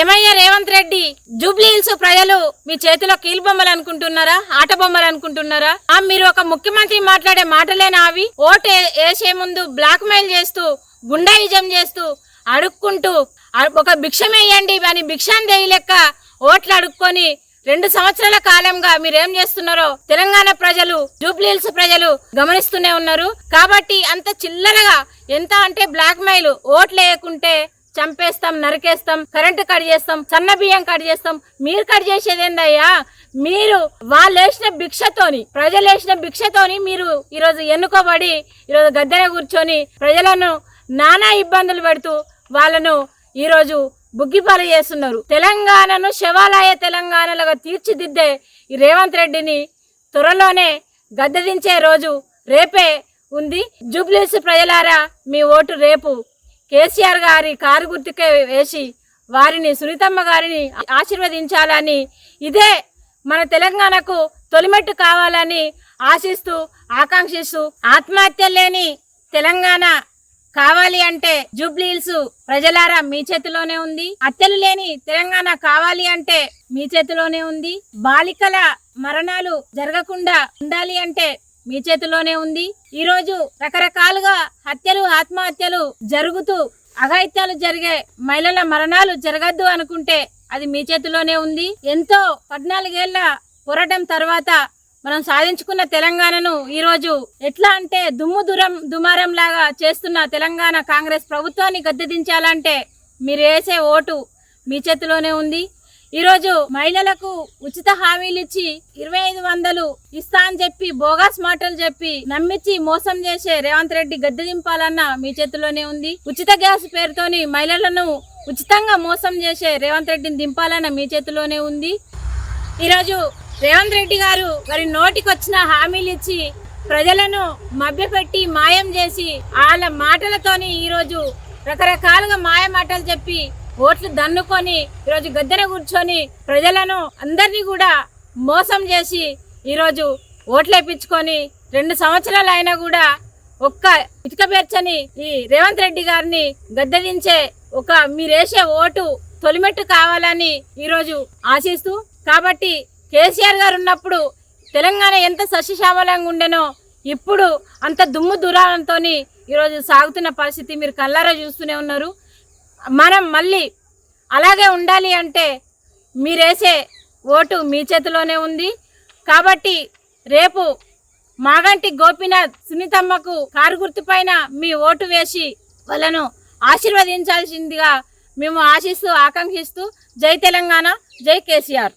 ఏమయ్యా Revanth Reddy? Jubilee hills ప్రజలు మీ చేతిలో కీలు బొమ్మలు అనుకుంటున్నారా? ఆట బొమ్మలు అనుకుంటున్నారా? ఆ మీరు ఒక ముఖ్యమంత్రి మాట్లాడే మాటలేనా అవి? ఓటు వేసే ముందు బ్లాక్ మెయిల్ చేస్తూ గుండాయిజం చేస్తూ అడుక్కుంటూ ఒక భిక్షం వేయండి అని భిక్షాన్ని దేయలేక ఓట్లు అడుక్కొని రెండు సంవత్సరాల కాలంగా మీరేం చేస్తున్నారో తెలంగాణ ప్రజలు జూబ్లీహిల్స్ ప్రజలు గమనిస్తూనే ఉన్నారు. కాబట్టి అంత చిల్లరగా ఎంత అంటే బ్లాక్ మెయిల్ ఓట్లు వేయకుంటే చంపేస్తాం నరికేస్తాం కరెంటు కట్ చేస్తాం సన్న బియ్యం కట్ చేస్తాం. మీరు కట్ చేసేది ఏందయ్యా? మీరు వాళ్ళు వేసిన భిక్షతోని ప్రజలు వేసిన భిక్షతోని మీరు ఈరోజు ఎన్నుకోబడి ఈరోజు గద్దెన కూర్చొని ప్రజలను నానా ఇబ్బందులు పెడుతూ వాళ్ళను ఈరోజు బుగ్గిపాలు చేస్తున్నారు. తెలంగాణను శివాలయ తెలంగాణలుగా తీర్చిదిద్దే ఈ రేవంత్ రెడ్డిని త్వరలోనే గద్దెదించే రోజు రేపే ఉంది. జూబ్లీస్ ప్రజలారా మీ ఓటు రేపు కేసీఆర్ గారి కారు గుర్తుకే వేసి వారిని సునీతమ్మ గారిని ఆశీర్వదించాలని ఇదే మన తెలంగాణకు తొలిమెట్టు కావాలని ఆశిస్తూ ఆకాంక్షిస్తూ ఆత్మహత్య లేని తెలంగాణ కావాలి అంటే జూబ్లీహిల్స్ ప్రజలారా మీ చేతిలోనే ఉంది. హత్యలు లేని తెలంగాణ కావాలి అంటే మీ చేతిలోనే ఉంది. బాలికల మరణాలు జరగకుండా ఉండాలి అంటే మీ చేతిలోనే ఉంది. ఈరోజు రకరకాలుగా హత్యలు ఆత్మహత్యలు జరుగుతూ అఘాయిత్యాలు జరిగే మహిళల మరణాలు జరగద్దు అనుకుంటే అది మీ చేతిలోనే ఉంది. ఎంతో పద్నాలుగేళ్ళ పోరాటం తర్వాత మనం సాధించుకున్న తెలంగాణను ఈరోజు ఎట్లా అంటే దుమ్ము దురం దుమారం లాగా చేస్తున్న తెలంగాణ కాంగ్రెస్ ప్రభుత్వాన్ని గద్దెదించాలంటే మీరు వేసే ఓటు మీ చేతిలోనే ఉంది. ఈరోజు మహిళలకు ఉచిత హామీలు ఇచ్చి ఇరవై ఐదు వందలు ఇస్తా అని చెప్పి బోగస్ మాటలు చెప్పి నమ్మించి మోసం చేసే రేవంత్ రెడ్డి గద్దె దింపాలన్న మీ చేతిలోనే ఉంది. ఉచిత గ్యాస్ పేరుతోని మహిళలను ఉచితంగా మోసం చేసే రేవంత్ రెడ్డిని దింపాలన్న మీ చేతిలోనే ఉంది. ఈరోజు రేవంత్ రెడ్డి గారు వారి నోటికొచ్చిన హామీలు ఇచ్చి ప్రజలను మభ్యపెట్టి మాయం చేసి వాళ్ళ మాటలతోని ఈరోజు రకరకాలుగా మాయ మాటలు చెప్పి ఓట్లు దన్నుకొని ఈరోజు గద్దెన కూర్చొని ప్రజలను అందరినీ కూడా మోసం చేసి ఈరోజు ఓట్లేపించుకొని రెండు సంవత్సరాలు అయినా కూడా ఒక్క ఇటుక పేర్చని ఈ రేవంత్ రెడ్డి గారిని గద్దెదించే ఒక మీరేసే ఓటు తొలిమెట్టు కావాలని ఈరోజు ఆశిస్తూ కాబట్టి కేసీఆర్ గారు ఉన్నప్పుడు తెలంగాణ ఎంత సస్యశ్యామలంగా ఉండెనో ఇప్పుడు అంత దుమ్ము దురాలంతో ఈరోజు సాగుతున్న పరిస్థితి మీరు కళ్ళారా చూస్తూనే ఉన్నారు. మనం మళ్ళీ అలాగే ఉండాలి అంటే మీరేసే ఓటు మీ చేతిలోనే ఉంది. కాబట్టి రేపు మాగంటి గోపీనాథ్ సునీతమ్మకు కారు గుర్తుపైన మీ ఓటు వేసి వాళ్ళను ఆశీర్వదించాల్సిందిగా మేము ఆశిస్తూ ఆకాంక్షిస్తూ జై తెలంగాణ జై కేసీఆర్.